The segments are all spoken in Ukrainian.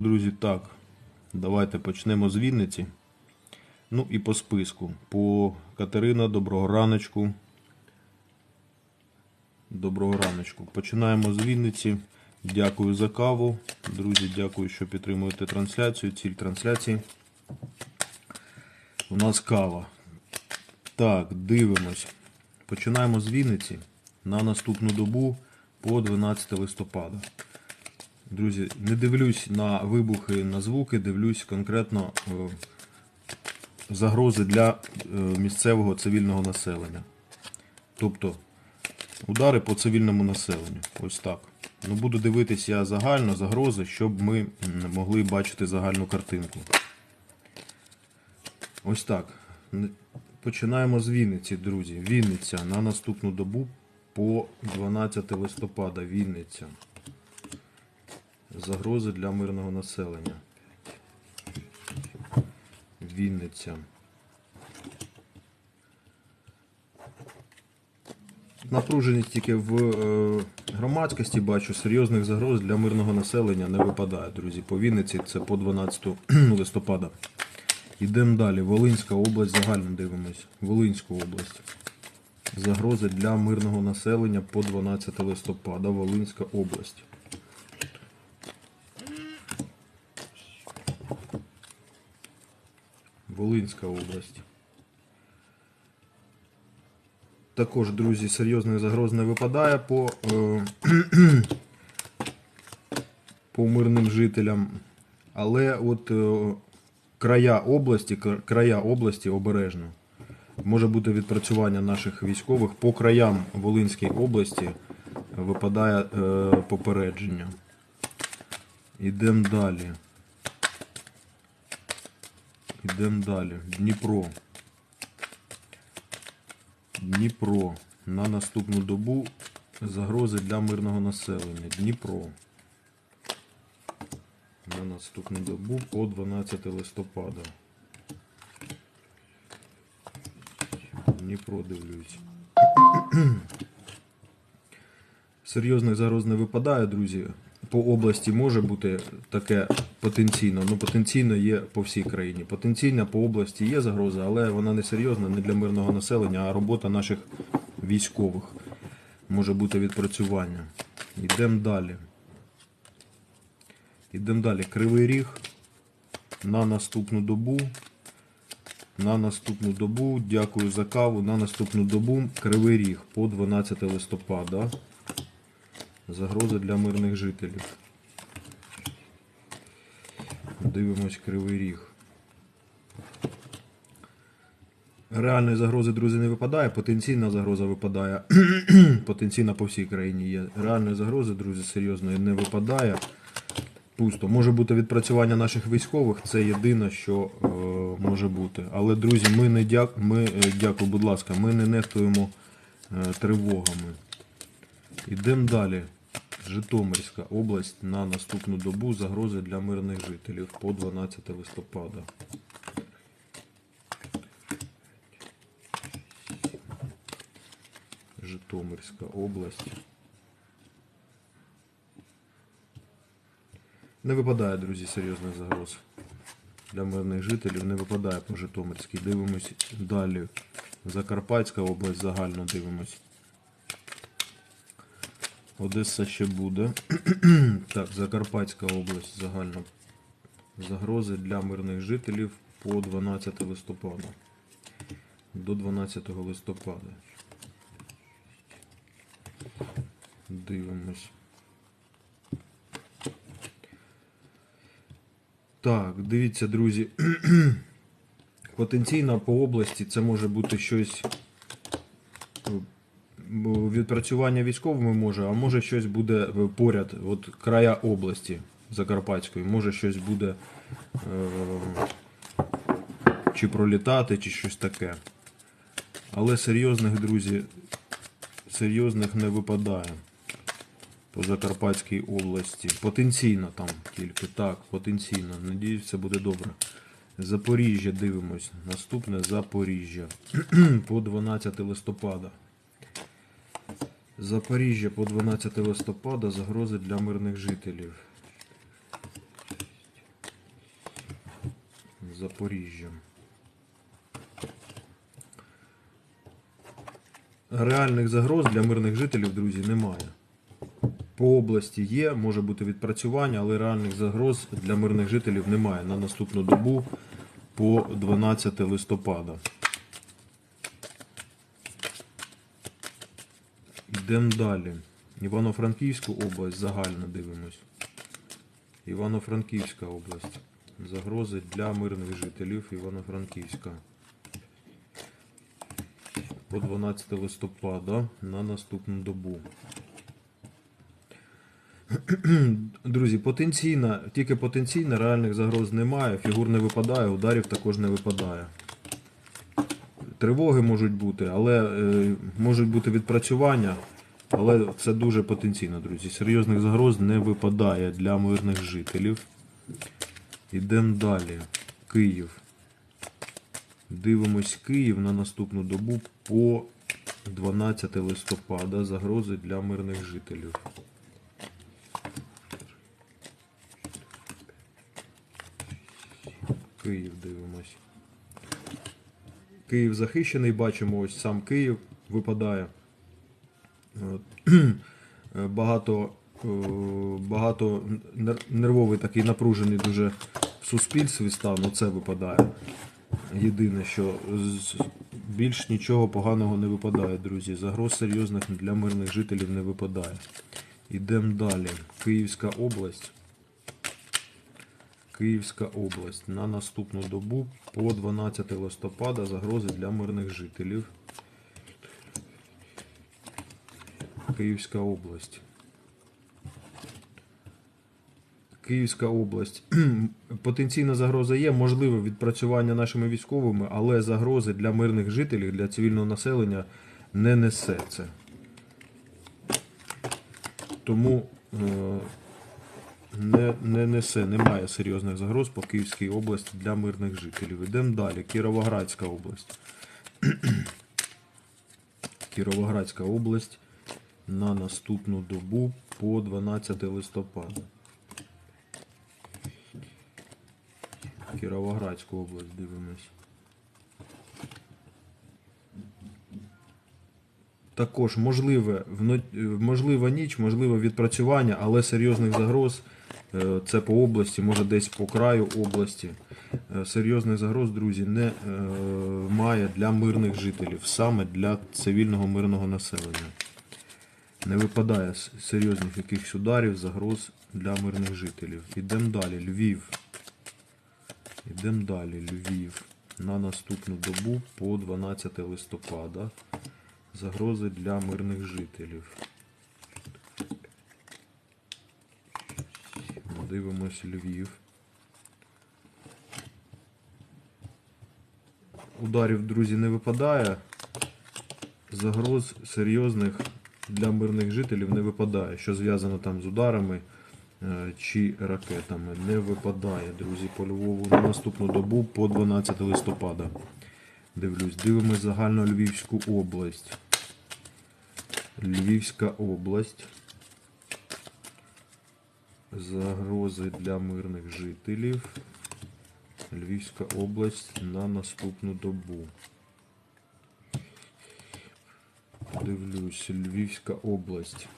Друзі, так, давайте почнемо з Вінниці. Ну і по списку. По Катерина, доброго раночку. Доброго раночку. Починаємо з Вінниці. Дякую за каву. Друзі, дякую, що підтримуєте трансляцію. Ціль трансляції. У нас кава. Так, дивимось. Починаємо з Вінниці на наступну добу по 12 листопада. Друзі, не дивлюсь на вибухи, на звуки, дивлюсь конкретно е, загрози для е, місцевого цивільного населення. Тобто удари по цивільному населенню. Ось так. Ну, буду дивитись я загально загрози, щоб ми могли бачити загальну картинку. Ось так. Починаємо з Вінниці, друзі. Вінниця на наступну добу по 12 листопада. Вінниця. Загрози для мирного населення. Вінниця. Напруженість тільки в е, громадськості бачу, серйозних загроз для мирного населення не випадає, друзі. По Вінниці це по 12 листопада. Йдемо далі. Волинська область, загально дивимось. Волинську область. Загрози для мирного населення по 12 листопада. Волинська область. Волинська область. Також, друзі, серйозних загроз не випадає по, е, по мирним жителям. Але от е, края області, края області обережно. Може бути відпрацювання наших військових по краям Волинської області випадає е, попередження. Йдемо далі. Йдемо далі. Дніпро. Дніпро. На наступну добу загрози для мирного населення. Дніпро. На наступну добу по 12 листопада. Дніпро дивлюсь. Серйозних загроз не випадає, друзі. По області може бути таке потенційно, ну потенційно є по всій країні. Потенційно по області є загроза, але вона не серйозна, не для мирного населення, а робота наших військових. Може бути відпрацювання. Йдемо далі. Йдемо далі. Кривий ріг на наступну добу. На наступну добу, дякую за каву. На наступну добу Кривий Ріг по 12 листопада. Загроза для мирних жителів. Дивимось Кривий Ріг. Реальної загрози, друзі, не випадає. Потенційна загроза випадає. Потенційна по всій країні є. Реальної загрози, друзі, серйозної не випадає. Пусто. Може бути відпрацювання наших військових, це єдине, що е, може бути. Але, друзі, ми не дяк... ми, е, дякую, будь ласка, ми не нехтуємо е, тривогами. Йдемо далі. Житомирська область на наступну добу загрози для мирних жителів по 12 листопада. Житомирська область. Не випадає, друзі, серйозних загроз. Для мирних жителів не випадає по Житомирській. Дивимось далі. Закарпатська область загально дивимось. Одеса ще буде. так, Закарпатська область загально. Загрози для мирних жителів по 12 листопада. До 12 листопада. Дивимось. Так, дивіться, друзі. Потенційно по області це може бути щось. Відпрацювання військовими може, а може щось буде е, поряд, от края області Закарпатської, може щось буде е, чи пролітати, чи щось таке. Але серйозних, друзі, серйозних не випадає по Закарпатській області. Потенційно там тільки. Так, потенційно. Надіюсь, все буде добре. Запоріжжя дивимось. Наступне Запоріжжя. по 12 листопада. Запоріжжя по 12 листопада загрози для мирних жителів. Запоріжжя. Реальних загроз для мирних жителів, друзі, немає. По області є, може бути відпрацювання, але реальних загроз для мирних жителів немає на наступну добу по 12 листопада. Йдемо далі. Івано-Франківську область загально дивимось. Івано-Франківська область. Загрози для мирних жителів Івано-Франківська. По 12 листопада на наступну добу. Друзі, потенційно, тільки потенційно, реальних загроз немає, фігур не випадає, ударів також не випадає. Тривоги можуть бути, але е, можуть бути відпрацювання, але це дуже потенційно, друзі. Серйозних загроз не випадає для мирних жителів. Ідемо далі. Київ. Дивимось Київ на наступну добу по 12 листопада. Загрози для мирних жителів. Київ дивимось. Київ захищений, бачимо, ось сам Київ випадає. Е, Багато, е, багато нервовий такий напружений дуже в суспільстві стан, оце випадає. Єдине, що більш нічого поганого не випадає, друзі. Загроз серйозних для мирних жителів не випадає. Ідемо далі. Київська область. Київська область на наступну добу по 12 листопада загрози для мирних жителів. Київська область. Київська область. Потенційна загроза є, можливе відпрацювання нашими військовими, але загрози для мирних жителів, для цивільного населення не несе це. Тому е, не, не несе, немає серйозних загроз по Київській області для мирних жителів. Йдемо далі. Кіровоградська область. Кіровоградська область на наступну добу по 12 листопада. Кіровоградську область дивимось. Також можливе, можлива ніч, можливе відпрацювання, але серйозних загроз е, це по області, може десь по краю області. Е, Серйозних загроз, друзі, не е, має для мирних жителів, саме для цивільного мирного населення. Не випадає серйозних якихось ударів, загроз для мирних жителів. Ідемо далі. Львів. Ідемо далі. Львів. На наступну добу по 12 листопада. Загрози для мирних жителів. Дивимось Львів. Ударів, друзі, не випадає. Загроз серйозних для мирних жителів не випадає. Що зв'язано там з ударами е, чи ракетами. Не випадає, друзі, по Львову на наступну добу по 12 листопада. Дивлюсь, дивимось загально Львівську область. Львівська область. Загрози для мирних жителів. Львівська область на наступну добу. Дивлюсь, Львівська область.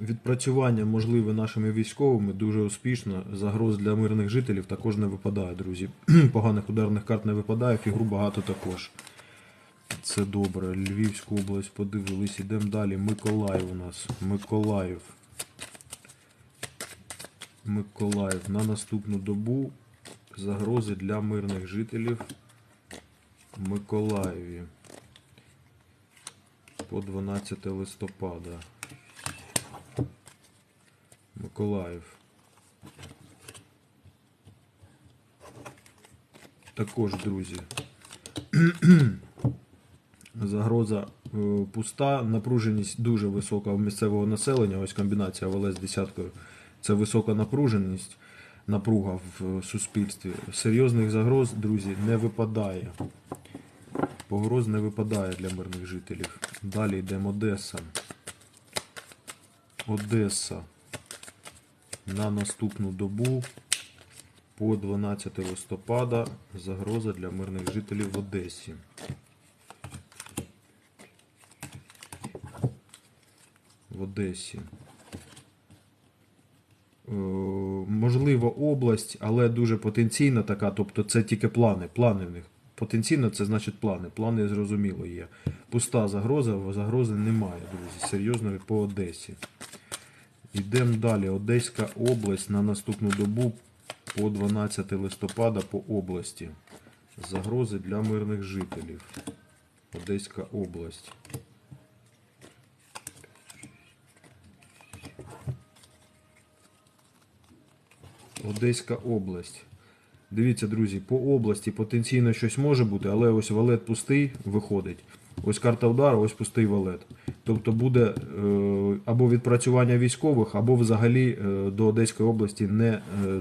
Відпрацювання можливе нашими військовими дуже успішно. Загроз для мирних жителів також не випадає, друзі. Поганих ударних карт не випадає, фігур багато також. Це добре. Львівську область подивились. Ідемо далі. Миколаїв у нас. Миколаїв. Миколаїв. На наступну добу загрози для мирних жителів Миколаєві. По 12 листопада. Миколаїв. Також, друзі. Загроза е, пуста, напруженість дуже висока у місцевого населення. Ось комбінація ВЛС з десяткою. Це висока напруженість, напруга в е, суспільстві. Серйозних загроз, друзі, не випадає. Погроз не випадає для мирних жителів. Далі йдемо Одеса. Одеса. На наступну добу по 12 листопада загроза для мирних жителів в Одесі. В Одесі. Е, Можливо, область, але дуже потенційна така, тобто це тільки плани. Плани в них. Потенційно це значить плани. Плани зрозуміло є. Пуста загроза, загрози немає, друзі. Серйозно по Одесі. Йдемо далі. Одеська область на наступну добу по 12 листопада по області. Загрози для мирних жителів. Одеська область. Одеська область. Дивіться, друзі, по області потенційно щось може бути, але ось валет пустий виходить. Ось карта удару, ось пустий валет. Тобто буде е, або відпрацювання військових, або взагалі е, до Одеської області не, е,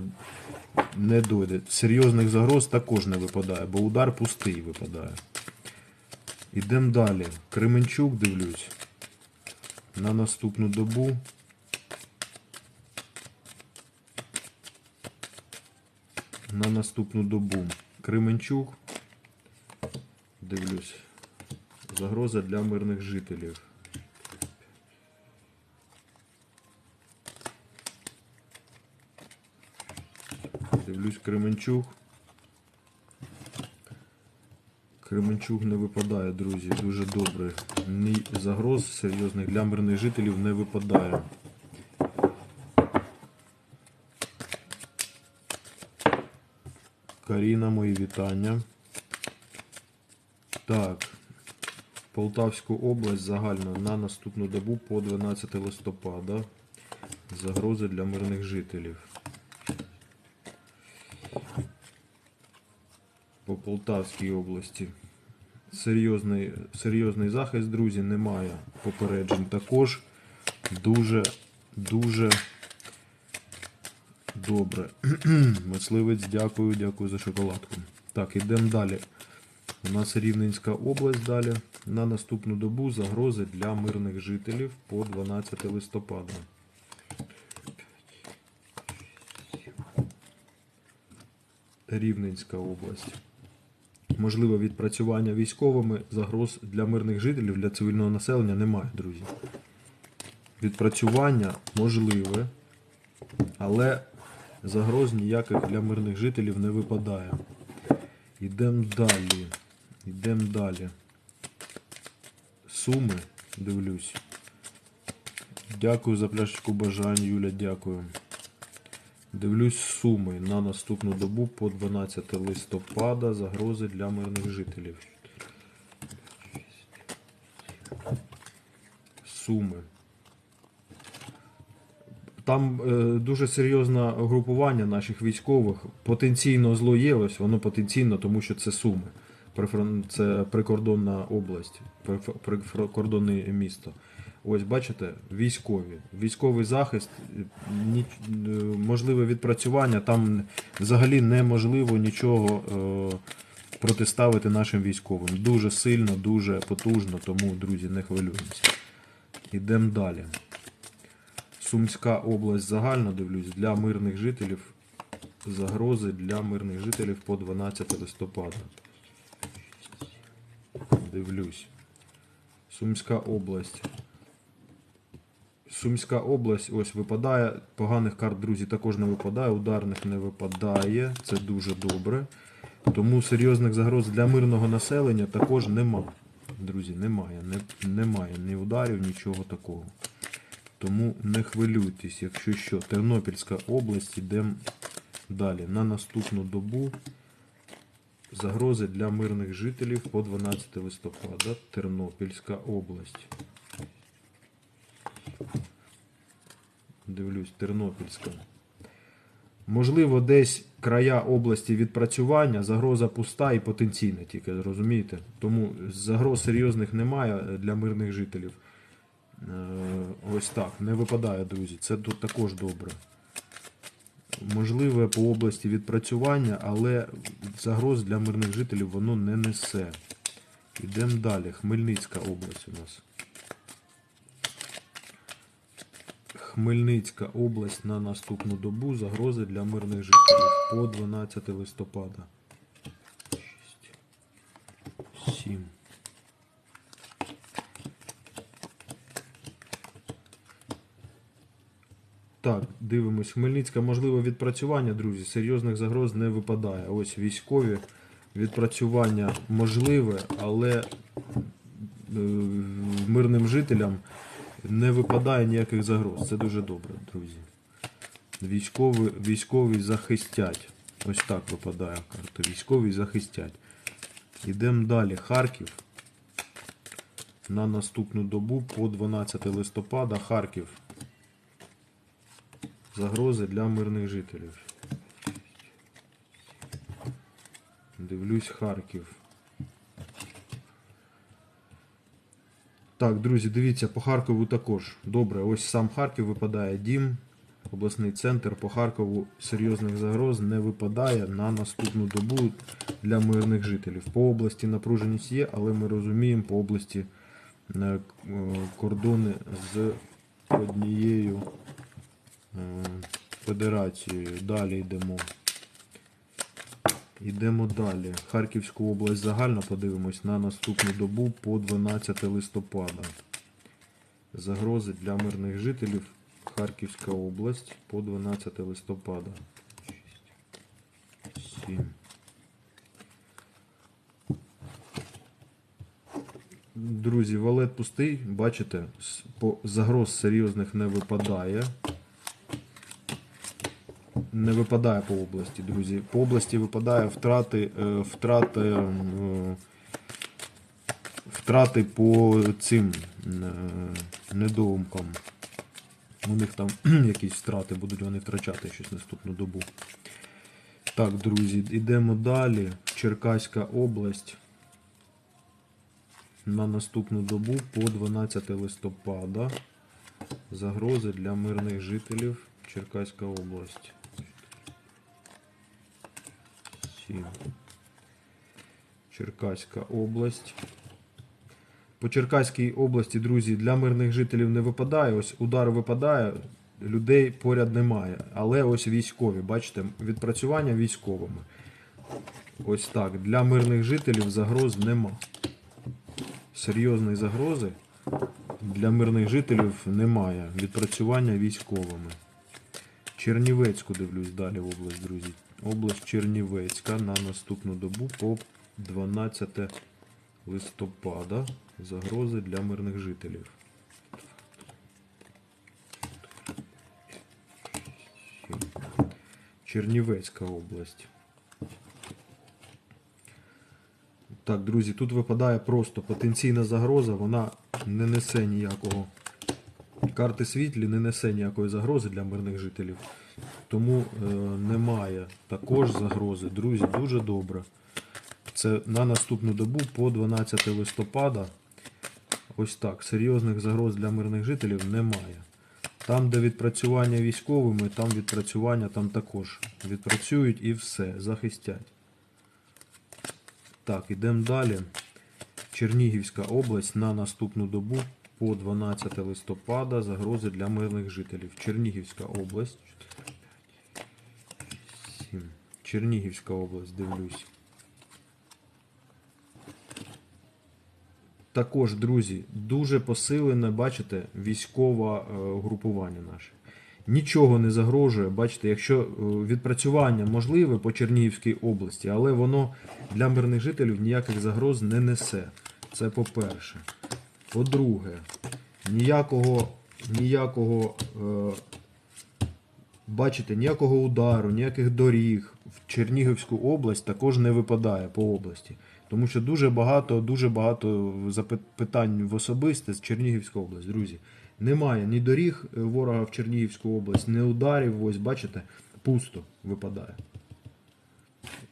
не дойде. Серйозних загроз також не випадає, бо удар пустий випадає. Ідемо далі. Кременчук дивлюсь. На наступну добу. На наступну добу. Кременчук. Дивлюсь. Загроза для мирних жителів. Дивлюсь Кременчук. Кременчук не випадає, друзі. Дуже добре. Ні загроз серйозних для мирних жителів не випадає. Каріна, мої вітання. Так. Полтавську область загально на наступну добу по 12 листопада. Загрози для мирних жителів. По Полтавській області. Серйозний, серйозний захист, друзі, немає попереджень. Також дуже, дуже Добре. Мисливець, дякую, дякую за шоколадку. Так, ідемо далі. У нас Рівненська область далі. На наступну добу загрози для мирних жителів по 12 листопада. Рівненська область. Можливо, відпрацювання військовими загроз для мирних жителів, для цивільного населення немає, друзі. Відпрацювання можливе, але загроз ніяких для мирних жителів не випадає. Йдемо далі. Йдемо далі. Суми, дивлюсь. Дякую за пляшечку бажань, Юля, дякую. Дивлюсь суми на наступну добу по 12 листопада. Загрози для мирних жителів. Суми. Там е, дуже серйозне групування наших військових. Потенційно зло є, ось воно потенційно, тому що це Суми. Це прикордонна область, прикордонне місто. Ось бачите, військові. Військовий захист, е, можливе відпрацювання, там взагалі неможливо нічого е, протиставити нашим військовим. Дуже сильно, дуже потужно, тому, друзі, не хвилюємося. Ідемо далі. Сумська область загально дивлюсь для мирних жителів. Загрози для мирних жителів по 12 листопада. Дивлюсь. Сумська область. Сумська область ось випадає. Поганих карт, друзі, також не випадає, ударних не випадає. Це дуже добре. Тому серйозних загроз для мирного населення також нема. Друзі, немає. Не, немає ні ударів, нічого такого. Тому не хвилюйтесь, якщо що. Тернопільська область, йдемо далі. На наступну добу загрози для мирних жителів по 12 листопада. Тернопільська область. Дивлюсь, Тернопільська. Можливо, десь края області відпрацювання, загроза пуста і потенційна тільки, розумієте? Тому загроз серйозних немає для мирних жителів. Е, Ось так, не випадає, друзі. Це тут також добре. Можливе по області відпрацювання, але загроз для мирних жителів воно не несе. Йдемо далі. Хмельницька область у нас. Хмельницька область на наступну добу. Загрози для мирних жителів по 12 листопада. 6, 7. Так, дивимось. Хмельницька можливе відпрацювання, друзі. Серйозних загроз не випадає. Ось військові відпрацювання можливе, але е, мирним жителям не випадає ніяких загроз. Це дуже добре, друзі. Військові, військові захистять. Ось так випадає карта. Військові захистять. Ідемо далі. Харків. На наступну добу по 12 листопада Харків. Загрози для мирних жителів. Дивлюсь Харків. Так, друзі, дивіться, по Харкову також. Добре, ось сам Харків випадає дім, обласний центр. По Харкову серйозних загроз не випадає на наступну добу для мирних жителів. По області напруженість є, але ми розуміємо, по області е, е, кордони з однією федерацією. Далі йдемо. Йдемо далі. Харківську область загально подивимось на наступну добу по 12 листопада. Загрози для мирних жителів. Харківська область по 12 листопада. 7. Друзі, валет пустий, бачите, загроз серйозних не випадає. Не випадає по області, друзі. По області випадає втрати, е, втрати, е, втрати по цим е, недоумкам. У них там якісь втрати, будуть вони втрачати щось наступну добу. Так, друзі, йдемо далі. Черкаська область. На наступну добу по 12 листопада. Загрози для мирних жителів. Черкаська область. 7. Черкаська область. По Черкаській області, друзі, для мирних жителів не випадає. Ось удар випадає, людей поряд немає. Але ось військові, бачите, відпрацювання військовими. Ось так. Для мирних жителів загроз нема. Серйозної загрози для мирних жителів немає. Відпрацювання військовими. Чернівецьку дивлюсь далі в область, друзі. Область Чернівецька на наступну добу по 12 листопада. Загрози для мирних жителів. Чернівецька область. Так, друзі, тут випадає просто потенційна загроза, вона не несе ніякого. Карти світлі не несе ніякої загрози для мирних жителів. Тому е, немає також загрози. Друзі, дуже добре. Це на наступну добу по 12 листопада. Ось так. Серйозних загроз для мирних жителів немає. Там, де відпрацювання військовими, там відпрацювання там також відпрацюють і все, захистять. Так, ідемо далі. Чернігівська область на наступну добу по 12 листопада. Загрози для мирних жителів. Чернігівська область. 7. Чернігівська область, дивлюсь. Також, друзі, дуже посилене, бачите, військове е, групування наше. Нічого не загрожує, бачите, якщо е, відпрацювання можливе по Чернігівській області, але воно для мирних жителів ніяких загроз не несе. Це по-перше. По-друге, ніякого, ніякого, е, бачите, ніякого удару, ніяких доріг в Чернігівську область також не випадає по області. Тому що дуже багато, дуже багато запит- питань в особисте з Чернігівської області, друзі. Немає ні доріг е, ворога в Чернігівську область, ні ударів, ось бачите, пусто випадає.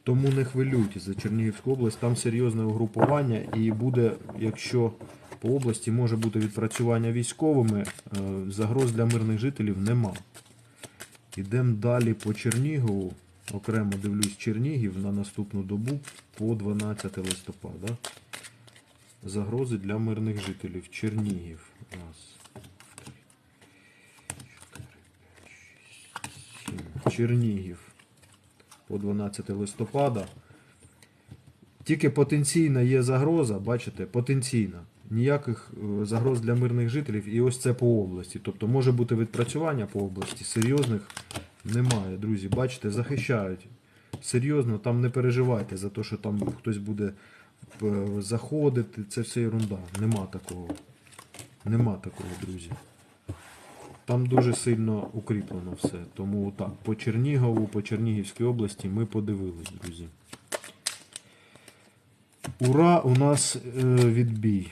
Тому не хвилюйтесь за Чернігівську область, там серйозне угрупування і буде, якщо по області може бути відпрацювання військовими, е, загроз для мирних жителів нема. Ідемо далі по Чернігову. Окремо дивлюсь Чернігів на наступну добу по 12 листопада. Загрози для мирних жителів. Чернігів. Раз, три, чотири, п'ять, шість, сім. Чернігів по 12 листопада. Тільки потенційна є загроза, бачите, потенційна. Ніяких е, загроз для мирних жителів. І ось це по області. Тобто може бути відпрацювання по області. Серйозних немає, друзі. Бачите, захищають. Серйозно, там не переживайте за те, що там хтось буде е, заходити. Це все ерунда. Нема такого. Нема такого, друзі. Там дуже сильно укріплено все. Тому так, по Чернігову, по Чернігівській області ми подивились, друзі. Ура, у нас е, відбій.